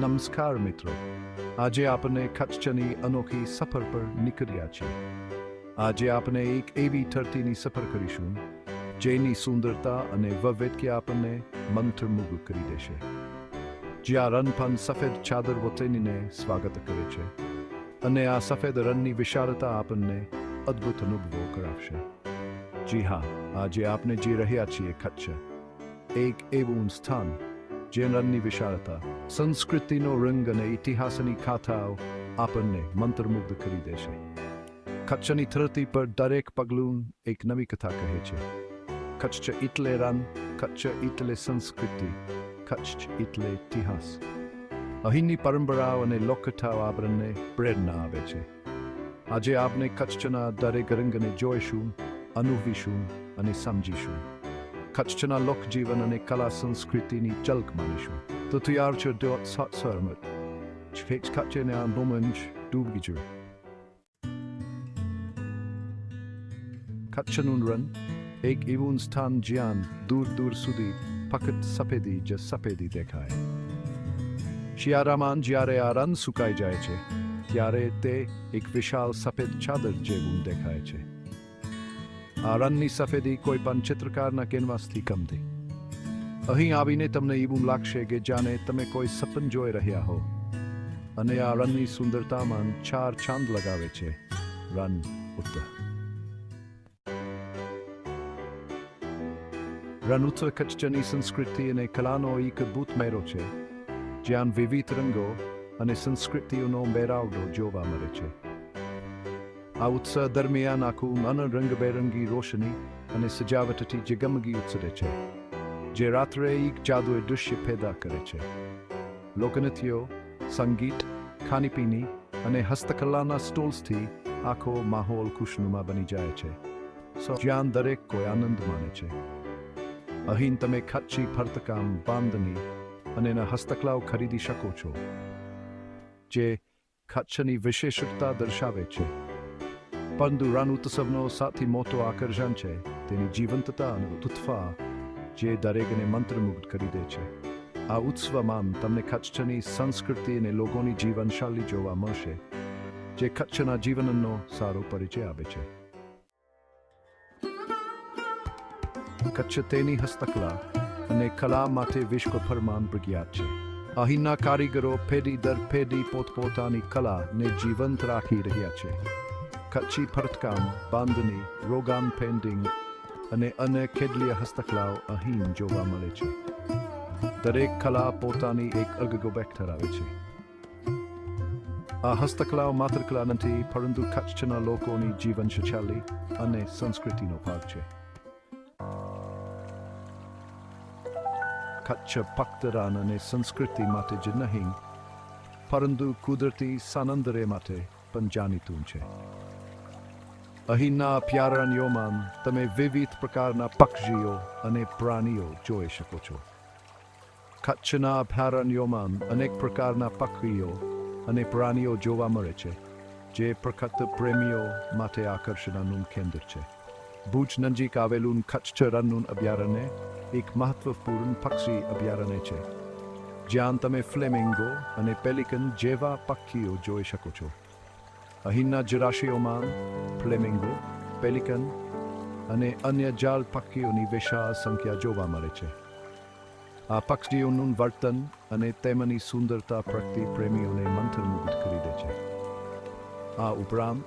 નમસ્કાર મિત્રો. આજે આપણે કચ્છની અનોખી સફર પર નીકળ્યા છીએ. આજે આપણે એક એવી ધરતીની સફર કરીશું, જેની સુંદરતા અને વૈવિધ્ય આપણને મંત્રમુગ્ધ કરી દેશે. જ્યાં રન પણ સફેદ ચાદર વતેનીને સ્વાગત કરે છે અને આ સફેદ રનની વિશાળતા આપણને અદ્ભુત અનુભવો કરાવશે. જી હા, આજે આપણે જે રહ્યા છીએ કચ્છ એક એવું સ્થાન જે રનની વિશાળતા, સંસ્કૃતિનો રંગ અને ઇતિહાસની ખાતાઓ આપણને મંત્રમુગ્ધ કરી દેશે કચ્છની ધરતી પર દરેક પગલું એક નવી કથા કહે છે. કચ્છ એટલે રન કચ્છ એટલે સંસ્કૃતિ, કચ્છ એટલે ઇતિહાસ. અહીંની પરંપરાઓ અને લોકકથાઓ આપણને પ્રેરણા આપે છે. આજે આપણે કચ્છના દરેક રંગને જોઈશું, અનુભવીશું અને સમજીશું. કચ્છના લોકજીવન અને કલા સંસ્કૃતિની ઝલક માનીશું તો તૈયાર છો dot sat સરમત ફિક્સ કચ્છને આ મોમેન્ટ ડૂબી જો કચ્છનું રન એક એવું સ્થાન જ્યાં દૂર દૂર સુધી ફક્ત સફેદી જ સફેદી દેખાય શિયાળામાં જ્યારે આ રન સુકાઈ જાય છે ત્યારે તે એક વિશાળ સફેદ ચાદર જેવું દેખાય છે આ રનની સફેદી કોઈ પણ ચિત્રકારના કેનવાસથી કમતી અહીં આવીને તમને એવું લાગશે કે જાણે તમે કોઈ સપન જોઈ રહ્યા હો. અને આ રનની સુંદરતામાં ચાર ચાંદ લગાવે છે. રન ઉત્તર. રન ઉત્સવ કચ્છની સંસ્કૃતિ અને કલાનો એક ભૂત મેળો છે, જ્યાં વિવિધ રંગો અને સંસ્કૃતિઓનો મેળાવડો જોવા મળે છે. આ ઉત્સવ દરમિયાન આખું મન રંગબેરંગી રોશની અને સજાવટથી જગમગી ઉછરે છે જે રાત્રે એક જાદુએ દૃશ્ય પેદા કરે છે લોકનૃત્યો સંગીત ખાણીપીણી અને હસ્તકલાના સ્ટોલ્સથી આખો માહોલ ખુશનુમા બની જાય છે જ્યાં દરેક કોઈ આનંદ માણે છે અહીં તમે ખચ્છી ફરતકામ બાંધની અને એના હસ્તકલાઓ ખરીદી શકો છો જે કચ્છની વિશેષતા દર્શાવે છે પરંતુ રણ ઉત્સવનો સૌથી મોટો આકર્ષણ છે તેની જીવંતતા અને ઉત્ફા જે દરેકને મંત્રમુગ્ધ કરી દે છે આ ઉત્સવમાં તમને કચ્છની સંસ્કૃતિ અને લોકોની જીવનશૈલી જોવા મળશે જે કચ્છના જીવનનો સારો પરિચય આપે છે કચ્છ તેની હસ્તકલા અને કલા માટે વિશ્વભરમાં પ્રખ્યાત છે અહીંના કારીગરો પેઢી દર પેઢી પોતપોતાની કલાને જીવંત રાખી રહ્યા છે કચ્છી ભરતકામ બાંધણી રોગામ પેઇન્ટિંગ અને અન્ય કેટલીય હસ્તકલાઓ અહીં જોવા મળે છે દરેક કલા પોતાની એક અગગોબેક ધરાવે છે આ હસ્તકલાઓ માત્ર કલા નથી પરંતુ કચ્છના લોકોની જીવન શૈલી અને સંસ્કૃતિનો ભાગ છે કચ્છ પક્તરાન અને સંસ્કૃતિ માટે જ નહીં પરંતુ કુદરતી સાનંદરે માટે પણ જાણીતું છે અહીંના અભયારણ્યોમાં તમે વિવિધ પ્રકારના પક્ષીઓ અને પ્રાણીઓ જોઈ શકો છો કચ્છના અભયારણ્યોમાં અનેક પ્રકારના પક્ષીઓ અને પ્રાણીઓ જોવા મળે છે જે પ્રખત પ્રેમીઓ માટે આકર્ષણનું કેન્દ્ર છે ભુજ નજીક આવેલું કચ્છ રનનું અભયારણ્ય એક મહત્વપૂર્ણ પક્ષી અભયારણ્ય છે જ્યાં તમે ફ્લેમિંગો અને પેલિકન જેવા પક્ષીઓ જોઈ શકો છો અહીંના જળાશયોમાં ફ્લેમિંગો, પેલિકન અને અન્ય જાળ પક્ષીઓની વિશાળ સંખ્યા જોવા મળે છે. આ પક્ષીઓનું વર્તન અને તેમની સુંદરતા પ્રત્યે પ્રેમીઓને મંથનમુગ્ધ કરી દે છે. આ ઉપરાંત,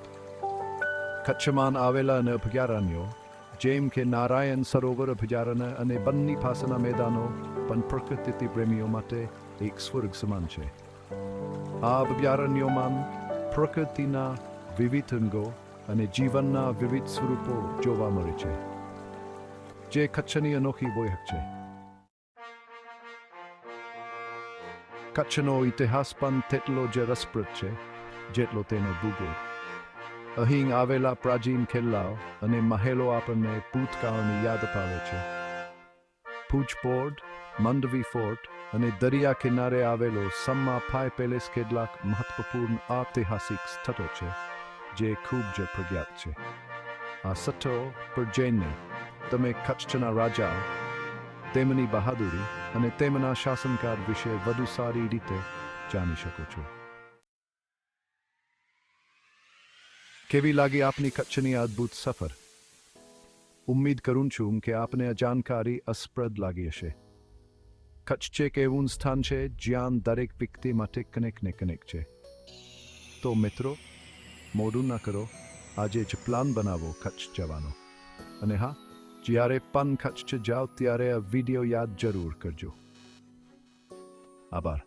કચ્છમાં આવેલા અને અભયારણ્યો, જેમ કે નારાયણ સરોવર અભયારણ્ય અને બંની પાસેના મેદાનો, પણ પ્રકૃતિ પ્રેમીઓ માટે એક સ્વર્ગ સમાન છે. આ અભયારણ્યોમાં પ્રકૃતિના વિવિધ અંગો અને જીવનના વિવિધ સ્વરૂપો જોવા મળે છે જે કચ્છની અનોખી બોયક છે કચ્છનો ઇતિહાસ પણ તેટલો જ રસપ્રદ છે જેટલો તેનો ભૂગોળ અહીં આવેલા પ્રાચીન કિલ્લાઓ અને મહેલો આપણને ભૂતકાળની યાદ અપાવે છે ફોર્ટ મંડવી ફોર્ટ અને દરિયા કિનારે આવેલો સમા ફાય પેલેસ કેટલાક મહત્વપૂર્ણ ઐતિહાસિક સ્થળો છે, જે ખૂબ જ પ્રખ્યાત છે. આ સ્થળો પર જઈને તમે કચ્છના રાજા, તેમની બહાદુરી અને તેમના શાસનકાળ વિશે વધુ સારી રીતે જાણી શકો છો. કેવી લાગી આપની કચ્છની અદ્ભુત સફર? ઉમ્મીદ કરું છું કે આપને આ જાણકારી અસ્પ્રદ લાગી હશે. કચ્છ છે એક એવું સ્થાન છે? જ્યાં દરેક વ્યક્તિ માટે કનેક ને કનેક છે. તો મિત્રો, મોડું ના કરો. આજે જ પ્લાન બનાવો કચ્છ જવાનો. અને હા, જ્યારે પણ કચ્છ જાઓ ત્યારે આ વીડિયો યાદ જરૂર કરજો. આભાર.